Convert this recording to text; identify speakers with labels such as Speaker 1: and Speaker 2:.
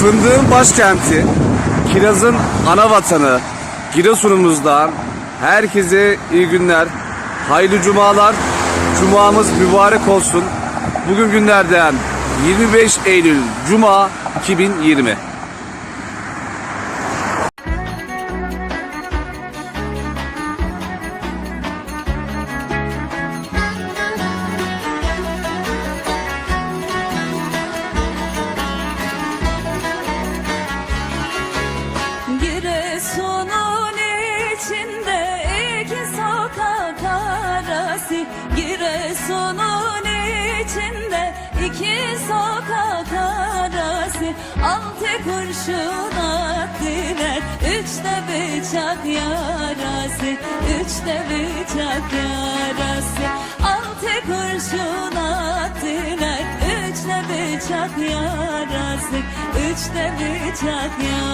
Speaker 1: Fındığın başkenti, kirazın ana vatanı, Giresun'umuzdan herkese iyi günler, hayırlı cumalar, cumamız mübarek olsun. Bugün günlerden 25 Eylül Cuma 2020.
Speaker 2: arası Giresun'un içinde iki sokak arası. Altı kurşun attılar Üçte bıçak yarası. Üçte bıçak yarası. Altı kurşun attılar Üçte bıçak yarası. Üçte bıçak yarası